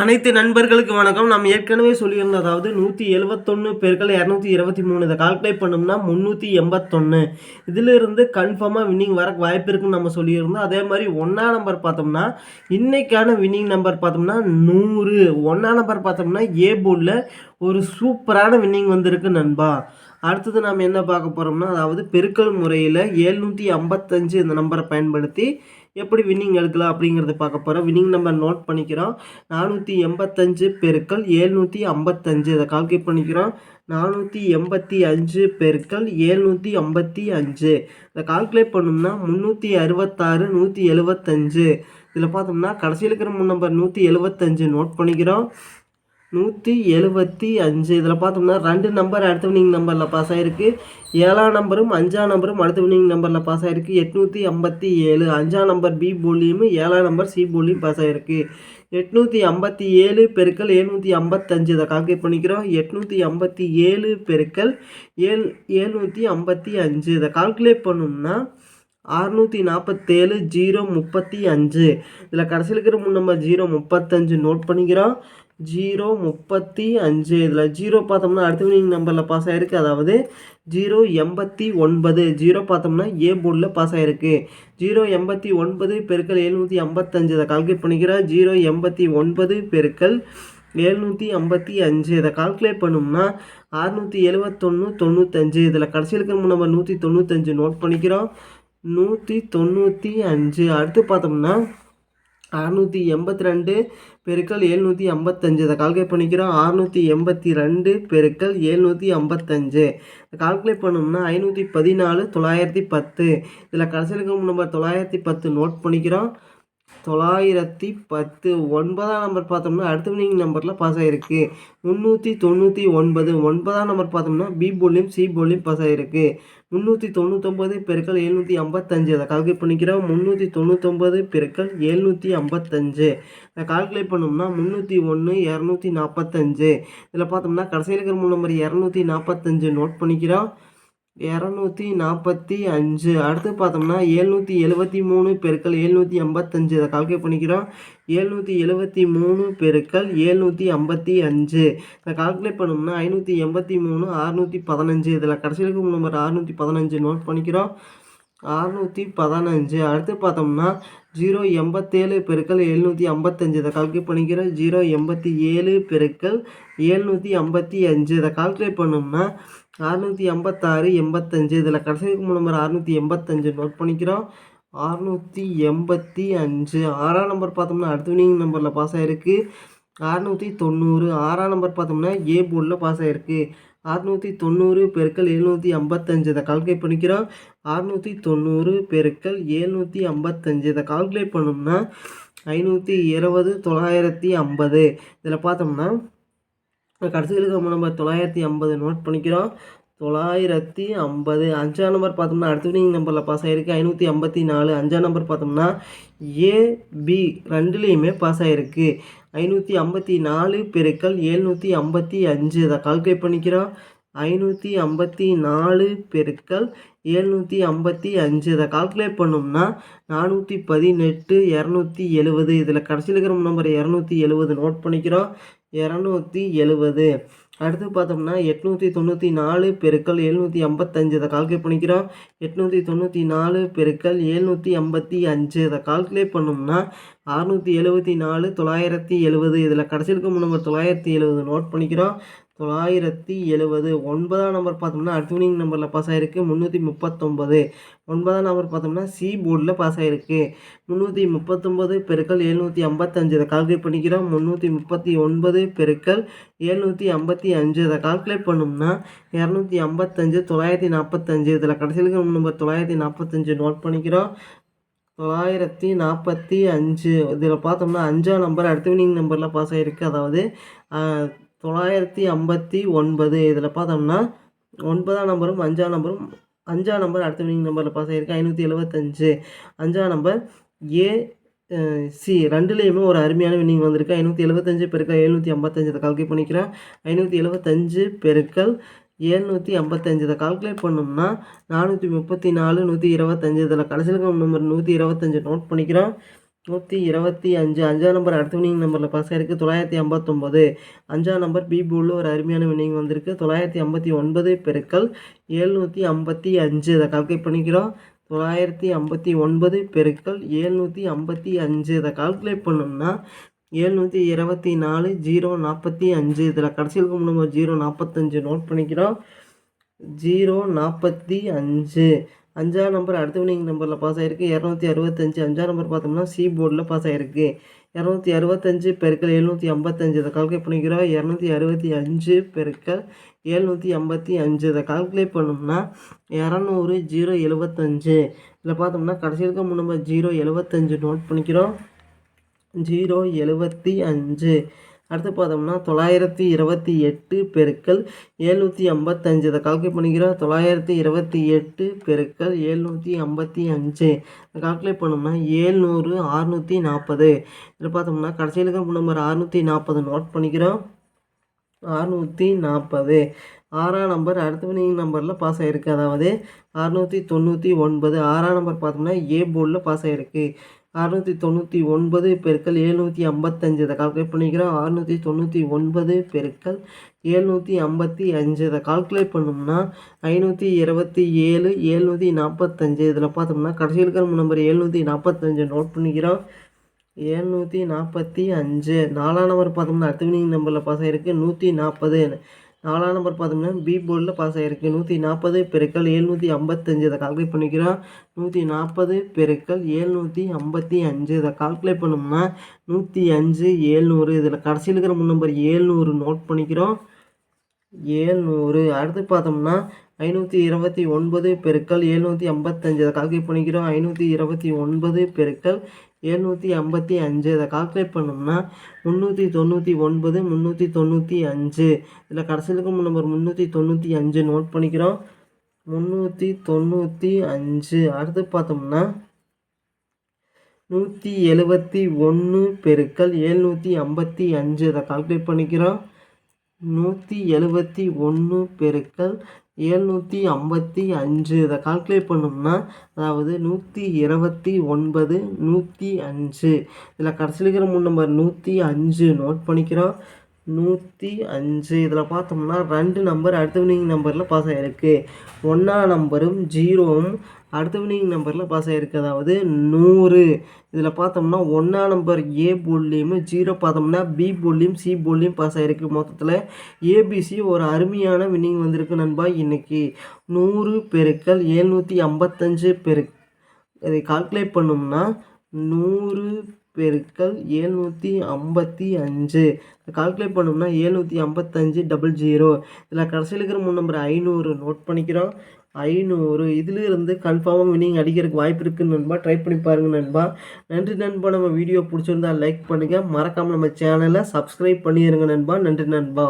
அனைத்து நண்பர்களுக்கு வணக்கம். நம்ம ஏற்கனவே சொல்லியிருந்தோம் அதாவது நூற்றி எழுபத்தொன்று பெருக்கள் இரநூத்தி இருபத்தி மூணு இதை கால்குலேட் பண்ணோம்னா முந்நூற்றி எண்பத்தொன்று இதிலிருந்து கன்ஃபார்மாக வின்னிங் வர வாய்ப்பு இருக்குன்னு நம்ம சொல்லியிருந்தோம். அதே மாதிரி ஒன்றா நம்பர் பார்த்தோம்னா இன்றைக்கான வின்னிங் நம்பர் பார்த்தோம்னா நூறு. ஒன்றா நம்பர் பார்த்தோம்னா ஏ போர்டில் ஒரு சூப்பரான வின்னிங் வந்திருக்கு நண்பா. அடுத்தது நாம் என்ன பார்க்க போகிறோம்னா அதாவது பெருக்கல் முறையில் ஏழ்நூற்றி ஐம்பத்தஞ்சு இந்த நம்பரை பயன்படுத்தி எப்படி வின்னிங் எடுக்கலாம் அப்படிங்கிறத பார்க்க போகிறோம் வின்னிங் நம்பர் நோட் பண்ணிக்கிறோம். நானூற்றி எண்பத்தஞ்சு பெருக்கள் ஏழ்நூற்றி ஐம்பத்தஞ்சு. இதை கால்குலேட் பண்ணிக்கிறோம். நானூற்றி எண்பத்தி அஞ்சு பெருக்கள் ஏழ்நூற்றி ஐம்பத்தி அஞ்சு. இதை கால்குலேட் பண்ணோம்னா முந்நூற்றி அறுபத்தாறு நூற்றி எழுபத்தஞ்சு. இதில் பார்த்தோம்னா கடைசியில் இருக்கிற நம்பர் நூற்றி எழுபத்தஞ்சு நோட் பண்ணிக்கிறோம். நூற்றி எழுபத்தி அஞ்சு. இதில் பார்த்தோம்னா ரெண்டு நம்பர் அடுத்த வினிங் நம்பரில் பாஸ் ஆகிருக்கு ஏழாம் நம்பரும் அஞ்சாம் நம்பரும் அடுத்த வினிங் நம்பரில் பாஸ் ஆகிருக்கு எட்நூற்றி ஐம்பத்தி ஏழு. அஞ்சாம் நம்பர் பி போலியும் ஏழாம் நம்பர் சி போலியும் பாஸ் ஆகிருக்கு எட்நூற்றி ஐம்பத்தி ஏழு பெருக்கல் எழுநூற்றி ஐம்பத்தஞ்சு இதை கால்குலேட் பண்ணிக்கிறோம். எட்நூற்றி ஐம்பத்தி ஏழு பெருக்கல் ஏழ் ஏழ்நூற்றி ஐம்பத்தி அஞ்சு. இதை கால்குலேட் பண்ணோம்னா அறுநூற்றி நாற்பத்தேழு ஜீரோ முப்பத்தி அஞ்சு. இதில் கடைசியில் இருக்கிற மூணு நம்பர் ஜீரோ முப்பத்தஞ்சு. நோட் பண்ணிக்கிறோம். ஜீரோ முப்பத்தி அஞ்சு. இதில் ஜீரோ பார்த்தோம்னா அடுத்த வினிங் நம்பரில் பாஸ் ஆகிருக்கு அதாவது ஜீரோ எண்பத்தி ஒன்பது. ஜீரோ பார்த்தோம்னா ஏ போர்டில் பாஸ் ஆகிருக்கு ஜீரோ எண்பத்தி ஒன்பது பெருக்கல் எழுநூற்றி ஐம்பத்தஞ்சு. இதை கால்குலேட் பண்ணிக்கிறேன். ஜீரோ எண்பத்தி ஒன்பது பெருக்கல் எழுநூற்றி ஐம்பத்தி அஞ்சு. இதை கால்குலேட் பண்ணோம்னா அறுநூற்றி எழுவத்தொன்று தொண்ணூத்தஞ்சு. இதில் கடைசியில் இருக்கிற நம்பர் நூற்றி தொண்ணூத்தஞ்சு. நோட் பண்ணிக்கிறோம். நூற்றி தொண்ணூற்றி அஞ்சு. அடுத்து பார்த்தோம்னா அறநூற்றி எண்பத்தி ரெண்டு பெருக்கல் எழுநூற்றி ஐம்பத்தஞ்சு இதை கால்குலேட் பண்ணிக்கிறோம். அறுநூற்றி எண்பத்தி ரெண்டு பெருக்கல் எழுநூற்றி ஐம்பத்தஞ்சு இதை கால்குலேட் பண்ணோம்னா ஐநூற்றி பதினாலு தொள்ளாயிரத்தி பத்து. இதில் கடைசியில் நம்பர் தொள்ளாயிரத்தி பத்து நோட் பண்ணிக்கிறோம். தொள்ளாயிரத்தி பத்து ஒன்பதாம் நம்பர் பார்த்தோம்னா அடுத்த வினிங் நம்பரில் பாஸ் ஆகிருக்கு முந்நூற்றி தொண்ணூற்றி ஒன்பது ஒன்பதாம் நம்பர் பார்த்தோம்னா பி போலியும் சி போலியும் பாஸ் ஆகிருக்கு முந்நூற்றி தொண்ணூத்தொம்பது பெருக்கள் எழுநூற்றி ஐம்பத்தஞ்சு. அதை கால்குலேட் பண்ணிக்கிறோம். முந்நூற்றி தொண்ணூத்தொம்பது பெருக்கள் எழுநூற்றி ஐம்பத்தஞ்சு. அதை கால்குலேட் பண்ணோம்னா முந்நூற்றி ஒன்று இரநூத்தி நாற்பத்தஞ்சு இதில் பார்த்தோம்னா கடைசியில் இருக்கிற மூணு நம்பர் இரநூத்தி நாற்பத்தஞ்சு நோட் பண்ணிக்கிறோம். இரநூத்தி நாற்பத்தி அஞ்சு. அடுத்து பார்த்தோம்னா ஏழ்நூற்றி எழுபத்தி மூணு பெருக்கள் ஏழ்நூற்றி ஐம்பத்தஞ்சு. இதை கால்குலேட் பண்ணிக்கிறோம். ஏழ்நூற்றி எழுபத்தி மூணு பெருக்கள் ஏழ்நூற்றி ஐம்பத்தி அஞ்சு. இதை கால்குலேட் பண்ணோம்னா ஐநூற்றி எண்பத்தி மூணு அறுநூற்றி பதினஞ்சு. இதில் கடைசியில் நம்பர் அறுநூற்றி பதினஞ்சு நோட் பண்ணிக்கிறோம். அறநூற்றி பதினஞ்சு. அடுத்து பார்த்தோம்னா ஜீரோ எண்பத்தேழு பெருக்கள் எழுநூற்றி ஐம்பத்தஞ்சு. இதை கால்குலேட் பண்ணிக்கிறோம் ஜீரோ எண்பத்தி ஏழு பெருக்கள் எழுநூற்றி ஐம்பத்தி அஞ்சு இதை கால்குலேட் பண்ணோம்னா அறுநூற்றி ஐம்பத்தாறு எண்பத்தஞ்சு. இதில் கடைசி நம்பர் அறுநூற்றி எண்பத்தஞ்சு நோட் பண்ணிக்கிறோம். அறுநூற்றி எண்பத்தி அஞ்சு. ஆறாம் நம்பர் பார்த்தோம்னா அடுத்த வினிங் நம்பரில் பாஸ் ஆகிருக்கு அறுநூற்றி தொண்ணூறு. ஆறாம் நம்பர் பார்த்தோம்னா ஏ போர்டில் பாஸ் ஆகிருக்கு அறுநூற்றி தொண்ணூறு பெருக்கள் எழுநூற்றி ஐம்பத்தஞ்சு இதை கால்குலேட் பண்ணிக்கிறோம். அறுநூற்றி தொண்ணூறு பெருக்கள் எழுநூற்றி ஐம்பத்தஞ்சு இதை கால்குலேட் பண்ணோம்னா ஐநூற்றி இருபது தொள்ளாயிரத்தி ஐம்பது. இதில் பார்த்தோம்னா கடைசிகளுக்கு நம்ம தொள்ளாயிரத்தி ஐம்பது நோட் பண்ணிக்கிறோம். தொள்ளாயிரத்தி ஐம்பது. அஞ்சாம் நம்பர் பார்த்தோம்னா அடுத்த வினிங் நம்பரில் பாஸ் ஆகிருக்கு ஐநூற்றி ஐம்பத்தி நாலு. அஞ்சாம் நம்பர் பார்த்தோம்னா ஏபி ரெண்டுலேயுமே பாஸ் ஆகிருக்கு ஐநூற்றி ஐம்பத்தி நாலு பெருக்கள் எழுநூற்றி ஐம்பத்தி அஞ்சு. இதை கால்குலேட் பண்ணிக்கிறோம். ஐநூற்றி ஐம்பத்தி நாலு பெருக்கள் எழுநூற்றி ஐம்பத்தி அஞ்சு. இதை கால்குலேட் பண்ணோம்னா நானூற்றி பதினெட்டு இரநூத்தி எழுபது இதில் கடைசியில் இருக்கிற நம்பர் இரநூத்தி எழுபது நோட் பண்ணிக்கிறோம். இரநூத்தி எழுபது அடுத்து பார்த்தோம்னா எட்நூற்றி தொண்ணூற்றி நாலு பெருக்கள் எழுநூற்றி ஐம்பத்தஞ்சு. இதை கால்குலேட் பண்ணிக்கிறோம். எட்நூற்றி தொண்ணூற்றி நாலு பெருக்கள் எழுநூற்றி ஐம்பத்தி அஞ்சு. இதை கால்குலேட் பண்ணோம்னா அறுநூற்றி எழுபத்தி நாலு தொள்ளாயிரத்தி எழுபது இதில் கடைசியில் இருக்கும் நம்பர் தொள்ளாயிரத்தி எழுபது நோட் பண்ணிக்கிறோம். தொள்ளாயிரத்தி எழுபது ஒன்பதாம் நம்பர் பார்த்தோம்னா அட்வினிங் நம்பரில் பாஸ் ஆகிருக்கு முந்நூற்றி முப்பத்தொம்பது ஒன்பதாம் நம்பர் பார்த்தோம்னா சி போர்டில் பாஸ் ஆகிருக்கு முந்நூற்றி முப்பத்தொம்பது பெருக்கள் எழுநூற்றி ஐம்பத்தஞ்சு. இதை கால்குலேட் பண்ணிக்கிறோம். முந்நூற்றி முப்பத்தி ஒன்பது பெருக்கள் எழுநூற்றி ஐம்பத்தி அஞ்சு இதை கால்குலேட் பண்ணோம்னா இரநூத்தி ஐம்பத்தஞ்சு தொள்ளாயிரத்தி நாற்பத்தஞ்சு இதில் கடைசியில் நம்பர் தொள்ளாயிரத்தி நாற்பத்தஞ்சு நோட் பண்ணிக்கிறோம். தொள்ளாயிரத்தி நாற்பத்தி அஞ்சு. இதில் பார்த்தோம்னா அஞ்சாம் நம்பர் அடுத்த வினிங் நம்பரில் பாஸ் ஆகிருக்கு அதாவது தொள்ளாயிரத்தி ஐம்பத்தி ஒன்பது. இதில் பார்த்தோம்னா ஒன்பதாம் நம்பரும் அஞ்சாம் நம்பரும் அஞ்சாம் நம்பர் அடுத்த வினிங் நம்பரில் பாஸ் ஆகிருக்கு ஐநூற்றி எழுபத்தஞ்சு அஞ்சாம் நம்பர் ஏ சி ரெண்டுலேயுமே ஒரு அருமையான வின்னிங் வந்திருக்கு. ஐநூற்றி எழுபத்தஞ்சு பெருக்கள் எழுநூற்றி ஐம்பத்தஞ்சு. இதை கால்குலேட் பண்ணிக்கிறேன். ஐநூற்றி எழுபத்தஞ்சு பெருக்கள் ஏழ்நூற்றி ஐம்பத்தஞ்சு. இதை கால்குலேட் பண்ணோம்னா நானூற்றி முப்பத்தி நாலு நூற்றி இருபத்தஞ்சு. இதில் கடைசியில் நம்பர் நூற்றி இருபத்தஞ்சு. நோட் பண்ணிக்கிறோம் நூற்றி இருபத்தி அஞ்சு. அஞ்சாம் நம்பர் அடுத்த வினிங் நம்பரில் பாஸ் ஆகிருக்கு தொள்ளாயிரத்தி ஐம்பத்தொம்போது அஞ்சாம் நம்பர் பி உள்ள ஒரு அருமையான வினிங் வந்திருக்கு. தொள்ளாயிரத்தி ஐம்பத்தி ஒன்பது பெருக்கல் ஏழ்நூற்றி ஐம்பத்தி அஞ்சு. இதை கால்குலேட் பண்ணிக்கிறோம். தொள்ளாயிரத்தி ஐம்பத்தி ஒன்பது பெருக்கல் ஏழ்நூற்றி ஐம்பத்தி அஞ்சு. இதை கால்குலேட் பண்ணோம்னா ஏழ்நூற்றி இருபத்தி நாலு ஜீரோ நாற்பத்தி அஞ்சு. இதில் கடைசியில் நம்ம ஜீரோ நாற்பத்தஞ்சு நோட் பண்ணிக்கிறோம். ஜீரோ நாற்பத்தி அஞ்சு. அஞ்சாம் நம்பர் அடுத்த வினிங் நம்பரில் பாஸ் ஆகிருக்கு இரநூத்தி அறுபத்தஞ்சு அஞ்சாம் நம்பர் பார்த்தோம்னா சி போர்டில் பாஸ் ஆகிருக்கு இரநூத்தி அறுபத்தஞ்சு பெருக்கல் எழுநூற்றி ஐம்பத்தஞ்சு. இதை கால்குலேட் பண்ணிக்கிறோம். இரநூத்தி அறுபத்தி அஞ்சு பெருக்கள் எழுநூற்றி ஐம்பத்தி அஞ்சு. இதை கால்குலேட் பண்ணோம்னா இரநூறு ஜீரோ எழுபத்தஞ்சு. இதில் பார்த்தோம்னா கடைசி இருக்க நம்பர் ஜீரோ எழுபத்தஞ்சு நோட் பண்ணிக்கிறோம். ஜீரோ எழுபத்தி அஞ்சு. அடுத்து பார்த்தோம்னா தொள்ளாயிரத்தி இருபத்தி எட்டு பெருக்கள் ஏழ்நூற்றி ஐம்பத்தஞ்சு. இதை கால்குலேட் பண்ணிக்கிறோம். தொள்ளாயிரத்தி இருபத்தி எட்டு பெருக்கள் ஏழ்நூற்றி ஐம்பத்தி அஞ்சு. இதை கால்குலேட் பண்ணோம்னா ஏழ்நூறு அறுநூற்றி நாற்பது. இதில் பார்த்தோம்னா கடைசியில் இருக்க நம்பர் அறுநூற்றி நாற்பது நோட் பண்ணிக்கிறோம். அறுநூற்றி நாற்பது. ஆறாம் நம்பர் அடுத்த வினிங் நம்பரில் பாஸ் ஆகிருக்கு அதாவது அறுநூற்றி தொண்ணூற்றி ஒன்பது. ஆறாம் நம்பர் பார்த்தோம்னா ஏ போர்டில் பாஸ் ஆகிருக்கு அறுநூற்றி தொண்ணூற்றி ஒன்பது பெருக்கள் எழுநூற்றி ஐம்பத்தஞ்சு. இதை கால்குலேட் பண்ணிக்கிறோம். அறுநூற்றி தொண்ணூற்றி ஒன்பது பெருக்கள் எழுநூற்றி ஐம்பத்தி அஞ்சு. இதை கால்குலேட் பண்ணோம்னா ஐநூற்றி இருபத்தி ஏழு எழுநூற்றி நாற்பத்தஞ்சு இதில் பார்த்தோம்னா கடைசியில் இருக்கிற நம்பர் எழுநூற்றி நாற்பத்தஞ்சு நோட் பண்ணிக்கிறோம். எழுநூற்றி நாற்பத்தி அஞ்சு. நாலாம் நம்பர் பார்த்தோம்னா அடுத்த வினிங் நம்பரில் பாஸ் ஆகிருக்கு நூற்றி நாற்பது. நாலாம் நம்பர் பார்த்தோம்னா பி போர்டில் பாஸ் ஆகிருக்கு நூற்றி நாற்பது பெருக்கள் ஏழ்நூற்றி ஐம்பத்தஞ்சு. இதை கால்குலேட் பண்ணிக்கிறோம் நூற்றி நாற்பது பெருக்கள் ஏழ்நூற்றி ஐம்பத்தி அஞ்சு இதை கால்குலேட் பண்ணோம்னா நூற்றி அஞ்சு ஏழ்நூறு. இதில் கடைசியில் இருக்கிற முன் நம்பர் ஏழ்நூறு நோட் பண்ணிக்கிறோம். ஏழ்நூறு. அடுத்து பார்த்தோம்னா ஐநூற்றி இருபத்தி ஒன்பது பெருக்கள் எழுநூற்றி ஐம்பத்தஞ்சு. அதை கால்குலேட் பண்ணிக்கிறோம். ஐநூற்றி இருபத்தி ஒன்பது பெருக்கள் எழுநூற்றி ஐம்பத்தி அஞ்சு. இதை கால்குலேட் பண்ணோம்னா முந்நூற்றி தொண்ணூற்றி ஒன்பது முந்நூற்றி தொண்ணூற்றி அஞ்சு. இதில் கடைசியில் நம்பர் முந்நூற்றி தொண்ணூற்றி அஞ்சு நோட் பண்ணிக்கிறோம். முந்நூற்றி தொண்ணூற்றி அஞ்சு. அடுத்து பார்த்தோம்னா நூற்றி எழுபத்தி ஒன்று பெருக்கள் எழுநூற்றி ஐம்பத்தி அஞ்சு. இதை கால்குலேட் பண்ணிக்கிறோம். நூற்றி எழுபத்தி ஒன்று பெருக்கள் ஏழ்நூற்றி ஐம்பத்தி அஞ்சு. இதை கால்குலேட் பண்ணோம்னா அதாவது நூற்றி இருபத்தி ஒன்பது நூற்றி அஞ்சு. இதில் கடைசியில் இருக்கிற மூணு நம்பர் நூற்றி அஞ்சு நோட் பண்ணிக்கிறோம். நூற்றி அஞ்சு. இதில் பார்த்தோம்னா ரெண்டு நம்பர் அடுத்த வினிங் நம்பரில் பாஸ் ஆகிருக்கு ஒன்றா நம்பரும் ஜீரோவும் அடுத்த வினிங் நம்பரில் பாஸ் ஆகிருக்கு அதாவது நூறு. இதில் பார்த்தோம்னா ஒன்றா நம்பர் ஏ போல்லையும் ஜீரோ பார்த்தோம்னா பி போல்லையும் சி போல்லையும் பாஸ் ஆகிருக்கு மொத்தத்தில் ஏபிசி ஒரு அருமையான வினிங் வந்திருக்கு நண்பா இன்றைக்கி நூறு பெருக்கள் எழுநூற்றி ஐம்பத்தஞ்சு பெரு இதை கால்குலேட் பண்ணோம்னா நூறு பெருக்கல் ஏழ்நூற்றி ஐம்பத்தி அஞ்சு. கால்குலேட் பண்ணோம்னா ஏழ்நூற்றி ஐம்பத்தஞ்சு டபுள் ஜீரோ இதில் கடைசியில் இருக்கிற மூணு நம்பர் ஐநூறு நோட் பண்ணிக்கிறோம். ஐநூறு. இதிலிருந்து கன்ஃபார்மாக வினிங் அடிக்கிறதுக்கு வாய்ப்பு இருக்குன்னு நண்பா. ட்ரை பண்ணி பாருங்கள் நண்பா. நன்றி நண்பா. நம்ம வீடியோ பிடிச்சிருந்தா லைக் பண்ணுங்கள் மறக்காமல் நம்ம சேனலை சப்ஸ்கிரைப் பண்ணிடுங்க நண்பா. நன்றி நண்பா.